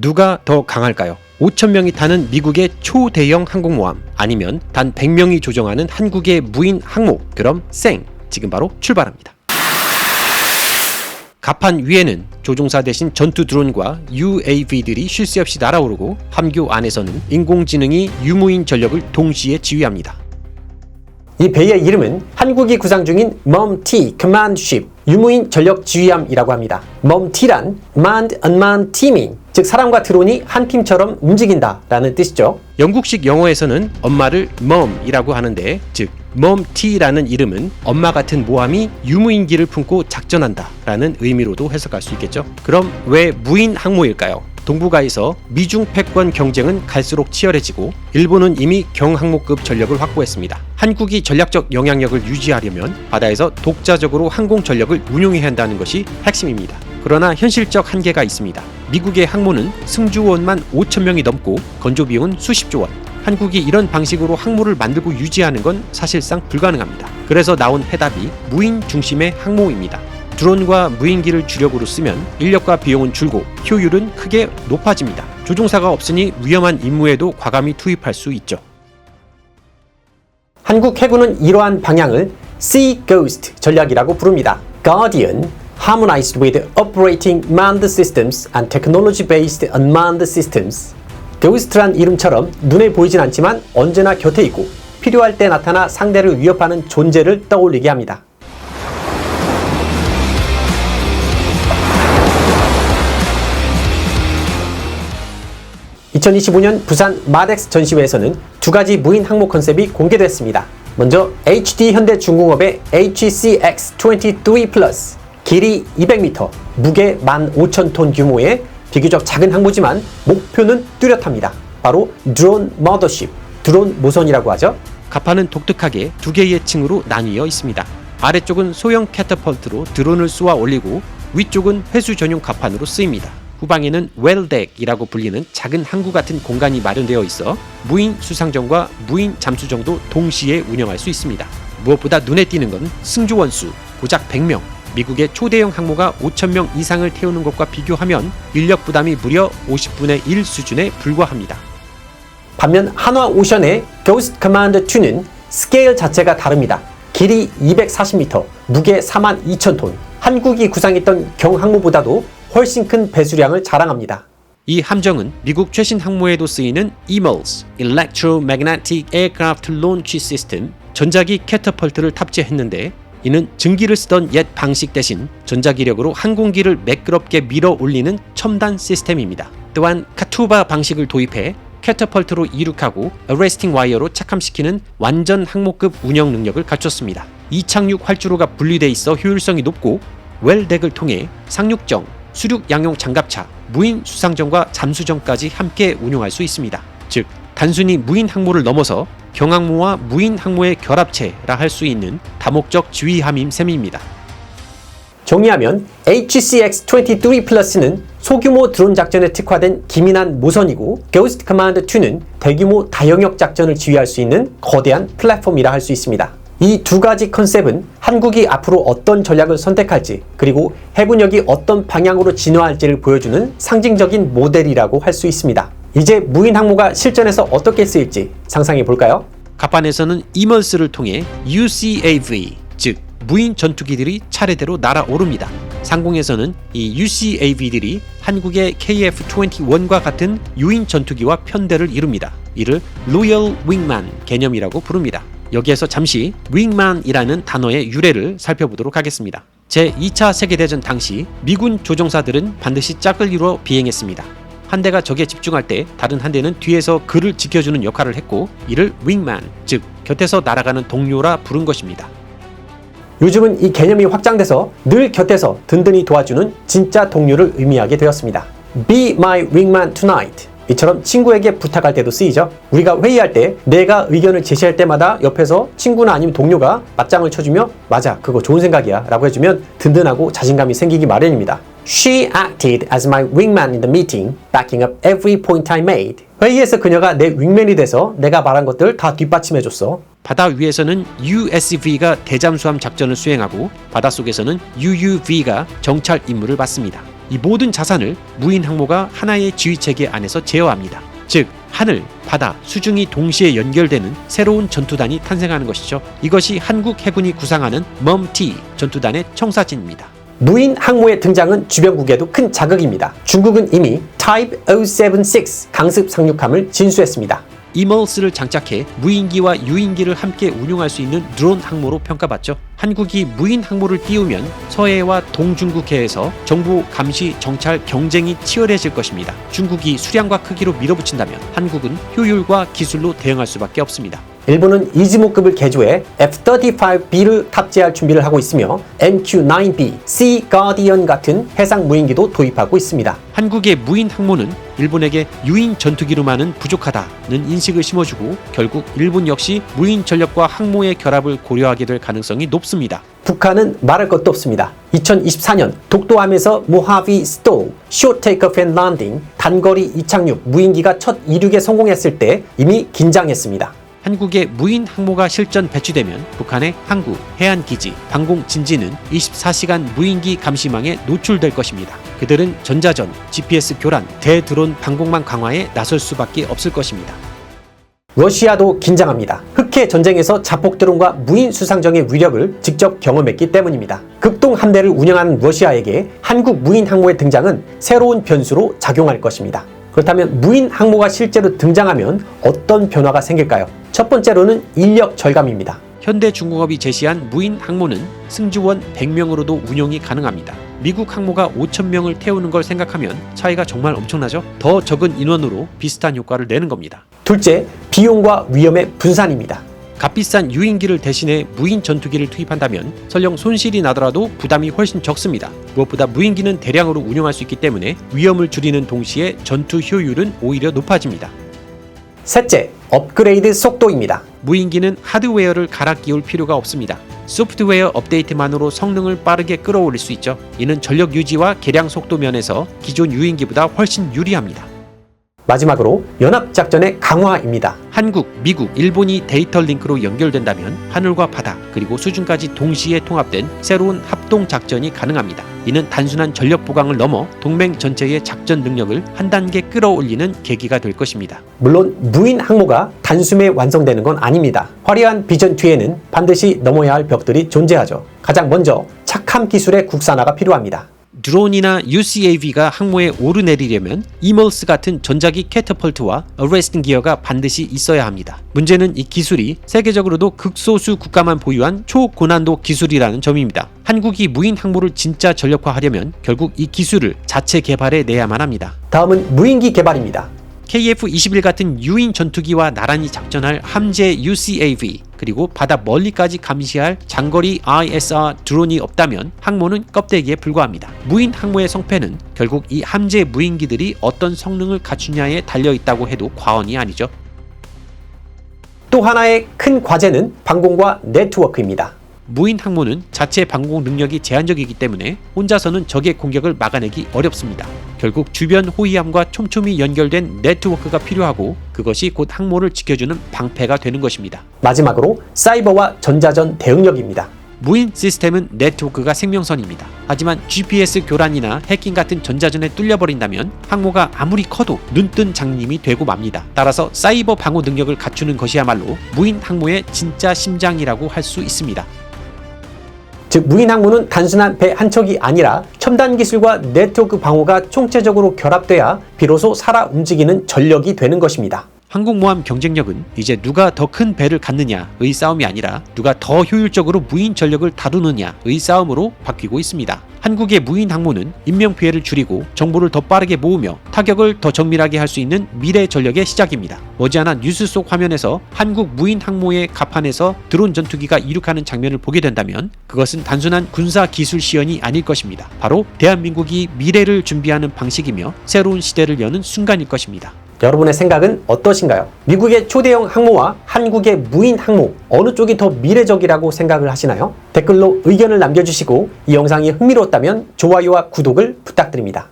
누가 더 강할까요? 5천 명이 타는 미국의 초대형 항공모함 아니면 단 100명이 조종하는 한국의 무인 항모 그럼 쌩 지금 바로 출발합니다. 갑판 위에는 조종사 대신 전투 드론과 UAV들이 쉴 새 없이 날아오르고 함교 안에서는 인공지능이 유무인 전력을 동시에 지휘합니다. 이 배의 이름은 한국이 구상 중인 MOM-T Command 유무인 전력 지휘함이라고 합니다. MOM-T란 Manned Unmanned Teaming 즉 사람과 드론이 한 팀처럼 움직인다라는 뜻이죠. 영국식 영어에서는 엄마를 mom이라고 하는데 즉 MOM-T라는 이름은 엄마 같은 모함이 유무인기를 품고 작전한다라는 의미로도 해석할 수 있겠죠. 그럼 왜 무인 항모일까요? 동북아에서 미중 패권 경쟁은 갈수록 치열해지고 일본은 이미 경항모급 전력을 확보했습니다. 한국이 전략적 영향력을 유지하려면 바다에서 독자적으로 항공 전력을 운용해야 한다는 것이 핵심입니다. 그러나 현실적 한계가 있습니다. 미국의 항모는 승주원만 5천 명이 넘고 건조 비용은 수십조 원. 한국이 이런 방식으로 항모를 만들고 유지하는 건 사실상 불가능합니다. 그래서 나온 해답이 무인 중심의 항모입니다. 드론과 무인기를 주력으로 쓰면 인력과 비용은 줄고 효율은 크게 높아집니다. 조종사가 없으니 위험한 임무에도 과감히 투입할 수 있죠. 한국 해군은 이러한 방향을 Sea Ghost 전략이라고 부릅니다. Guardian, harmonized with operating manned systems and technology-based unmanned systems. Ghost란 이름처럼 눈에 보이진 않지만 언제나 곁에 있고 필요할 때 나타나 상대를 위협하는 존재를 떠올리게 합니다. 2025년 부산 마덱스 전시회에서는 두 가지 무인 항모 컨셉이 공개됐습니다. 먼저 HD 현대 중공업의 HCX23 플러스 길이 200m, 무게 15,000톤 규모의 비교적 작은 항모지만 목표는 뚜렷합니다. 바로 드론 머더십, 드론 모선이라고 하죠. 가판은 독특하게 두 개의 층으로 나뉘어 있습니다. 아래쪽은 소형 캐터펄트로 드론을 쏘아 올리고 위쪽은 회수 전용 가판으로 쓰입니다. 후방에는 웰덱이라고 불리는 작은 항구 같은 공간이 마련되어 있어 무인 수상정과 무인 잠수정도 동시에 운영할 수 있습니다. 무엇보다 눈에 띄는 건 승조 원수 고작 100명. 미국의 초대형 항모가 5,000명 이상을 태우는 것과 비교하면 인력 부담이 무려 50분의 1 수준에 불과합니다. 반면 한화 오션의 Ghost Command 2는 스케일 자체가 다릅니다. 길이 240m, 무게 42,000톤. 한국이 구상했던 경항모보다도 훨씬 큰 배수량을 자랑합니다. 이 함정은 미국 최신 항모에도 쓰이는 EMALS (Electromagnetic Aircraft Launch System) 전자기 캐터펄트를 탑재했는데 이는 증기를 쓰던 옛 방식 대신 전자기력으로 항공기를 매끄럽게 밀어 올리는 첨단 시스템입니다. 또한 카투바 방식을 도입해 캐터펄트로 이륙하고 어레스팅 와이어로 착함시키는 완전 항모급 운영 능력을 갖췄습니다. 이착륙 활주로가 분리돼 있어 효율성이 높고 웰덱을 통해 상륙정, 수륙 양용 장갑차, 무인 수상정과 잠수정까지 함께 운용할 수 있습니다. 즉, 단순히 무인 항모를 넘어서 경항모와 무인 항모의 결합체라 할 수 있는 다목적 지휘함임 셈입니다. 정리하면 HCX-23 플러스는 소규모 드론 작전에 특화된 기민한 모선이고 Ghost Command 2는 대규모 다영역 작전을 지휘할 수 있는 거대한 플랫폼이라 할 수 있습니다. 이 두 가지 컨셉은 한국이 앞으로 어떤 전략을 선택할지 그리고 해군력이 어떤 방향으로 진화할지를 보여주는 상징적인 모델이라고 할 수 있습니다. 이제 무인 항모가 실전에서 어떻게 쓰일지 상상해 볼까요? 갑판에서는 이멀스를 통해 UCAV 즉 무인 전투기들이 차례대로 날아오릅니다. 상공에서는 이 UCAV들이 한국의 KF-21과 같은 유인 전투기와 편대를 이룹니다. 이를 로열 윙만 개념이라고 부릅니다. 여기에서 잠시 윙만이라는 단어의 유래를 살펴보도록 하겠습니다. 제2차 세계대전 당시 미군 조종사들은 반드시 짝을 이루어 비행했습니다. 한 대가 적에 집중할 때 다른 한 대는 뒤에서 그를 지켜주는 역할을 했고 이를 윙만, 즉 곁에서 날아가는 동료라 부른 것입니다. 요즘은 이 개념이 확장돼서 늘 곁에서 든든히 도와주는 진짜 동료를 의미하게 되었습니다. Be my wingman tonight. 이처럼 친구에게 부탁할 때도 쓰이죠. 우리가 회의할 때 내가 의견을 제시할 때마다 옆에서 친구나 아니면 동료가 맞장을 쳐주며 맞아 그거 좋은 생각이야 라고 해주면 든든하고 자신감이 생기기 마련입니다. She acted as my wingman in the meeting, backing up every point I made. 회의에서 그녀가 내 윙맨이 돼서 내가 말한 것들 다 뒷받침해줬어. 바다 위에서는 USV가 대잠수함 작전을 수행하고 바닷속에서는 UUV가 정찰 임무를 받습니다. 이 모든 자산을 무인 항모가 하나의 지휘 체계 안에서 제어합니다. 즉 하늘, 바다, 수중이 동시에 연결되는 새로운 전투단이 탄생하는 것이죠. 이것이 한국 해군이 구상하는 멈티 전투단의 청사진입니다. 무인 항모의 등장은 주변국에도 큰 자극입니다. 중국은 이미 Type 076 강습 상륙함을 진수했습니다. 이멀스를 장착해 무인기와 유인기를 함께 운용할 수 있는 드론 항모로 평가받죠. 한국이 무인 항모를 띄우면 서해와 동중국해에서 정보 감시 정찰 경쟁이 치열해질 것입니다. 중국이 수량과 크기로 밀어붙인다면 한국은 효율과 기술로 대응할 수밖에 없습니다. 일본은 이즈모급을 개조해 F-35B를 탑재할 준비를 하고 있으며 MQ-9B, Sea Guardian 같은 해상 무인기도 도입하고 있습니다. 한국의 무인 항모는 일본에게 유인 전투기로만은 부족하다는 인식을 심어주고 결국 일본 역시 무인 전력과 항모의 결합을 고려하게 될 가능성이 높습니다. 북한은 말할 것도 없습니다. 2024년 독도함에서 모하비 Short Takeoff and Landing, 단거리 이착륙 무인기가 첫 이륙에 성공했을 때 이미 긴장했습니다. 한국의 무인 항모가 실전 배치되면 북한의 항구, 해안 기지, 방공 진지는 24시간 무인기 감시망에 노출될 것입니다. 그들은 전자전, GPS 교란, 대드론 방공망 강화에 나설 수밖에 없을 것입니다. 러시아도 긴장합니다. 흑해 전쟁에서 자폭 드론과 무인 수상정의 위력을 직접 경험했기 때문입니다. 극동 함대를 운영하는 러시아에게 한국 무인 항모의 등장은 새로운 변수로 작용할 것입니다. 그렇다면 무인 항모가 실제로 등장하면 어떤 변화가 생길까요? 첫 번째로는 인력 절감입니다. 현대중공업이 제시한 무인 항모는 승주원 100명으로도 운용이 가능합니다. 미국 항모가 5,000명을 태우는 걸 생각하면 차이가 정말 엄청나죠? 더 적은 인원으로 비슷한 효과를 내는 겁니다. 둘째, 비용과 위험의 분산입니다. 값비싼 유인기를 대신해 무인 전투기를 투입한다면 설령 손실이 나더라도 부담이 훨씬 적습니다. 무엇보다 무인기는 대량으로 운용할 수 있기 때문에 위험을 줄이는 동시에 전투 효율은 오히려 높아집니다. 셋째, 업그레이드 속도입니다. 무인기는 하드웨어를 갈아 끼울 필요가 없습니다. 소프트웨어 업데이트만으로 성능을 빠르게 끌어올릴 수 있죠. 이는 전력 유지와 개량 속도 면에서 기존 유인기보다 훨씬 유리합니다. 마지막으로 연합작전의 강화입니다. 한국, 미국, 일본이 데이터 링크로 연결된다면 하늘과 바다 그리고 수중까지 동시에 통합된 새로운 합동 작전이 가능합니다. 이는 단순한 전력 보강을 넘어 동맹 전체의 작전 능력을 한 단계 끌어올리는 계기가 될 것입니다. 물론 무인 항모가 단숨에 완성되는 건 아닙니다. 화려한 비전 뒤에는 반드시 넘어야 할 벽들이 존재하죠. 가장 먼저 착함 기술의 국산화가 필요합니다. 드론이나 UCAV가 항모에 오르내리려면 이멀스 같은 전자기 캐터펄트와 어레스팅 기어가 반드시 있어야 합니다. 문제는 이 기술이 세계적으로도 극소수 국가만 보유한 초고난도 기술이라는 점입니다. 한국이 무인 항모를 진짜 전력화하려면 결국 이 기술을 자체 개발해 내야만 합니다. 다음은 무인기 개발입니다. KF-21 같은 유인 전투기와 나란히 작전할 함재 UCAV 그리고 바다 멀리까지 감시할 장거리 ISR 드론이 없다면 항모는 껍데기에 불과합니다. 무인 항모의 성패는 결국 이 함재 무인기들이 어떤 성능을 갖추냐에 달려 있다고 해도 과언이 아니죠. 또 하나의 큰 과제는 방공과 네트워크입니다. 무인 항모는 자체 방공 능력이 제한적이기 때문에 혼자서는 적의 공격을 막아내기 어렵습니다. 결국 주변 호위함과 촘촘히 연결된 네트워크가 필요하고 그것이 곧 항모를 지켜주는 방패가 되는 것입니다. 마지막으로 사이버와 전자전 대응력입니다. 무인 시스템은 네트워크가 생명선입니다. 하지만 GPS 교란이나 해킹 같은 전자전에 뚫려버린다면 항모가 아무리 커도 눈뜬 장님이 되고 맙니다. 따라서 사이버 방어 능력을 갖추는 것이야말로 무인 항모의 진짜 심장이라고 할 수 있습니다. 즉 무인 항모는 단순한 배 한 척이 아니라 첨단 기술과 네트워크 방어가 총체적으로 결합돼야 비로소 살아 움직이는 전력이 되는 것입니다. 항공모함 경쟁력은 이제 누가 더 큰 배를 갖느냐의 싸움이 아니라 누가 더 효율적으로 무인 전력을 다루느냐의 싸움으로 바뀌고 있습니다. 한국의 무인 항모는 인명 피해를 줄이고 정보를 더 빠르게 모으며 타격을 더 정밀하게 할 수 있는 미래 전력의 시작입니다. 머지않아 뉴스 속 화면에서 한국 무인 항모의 갑판에서 드론 전투기가 이륙하는 장면을 보게 된다면 그것은 단순한 군사 기술 시연이 아닐 것입니다. 바로 대한민국이 미래를 준비하는 방식이며 새로운 시대를 여는 순간일 것입니다. 여러분의 생각은 어떠신가요? 미국의 초대형 항모와 한국의 무인 항모 어느 쪽이 더 미래적이라고 생각을 하시나요? 댓글로 의견을 남겨주시고 이 영상이 흥미로웠다면 좋아요와 구독을 부탁드립니다.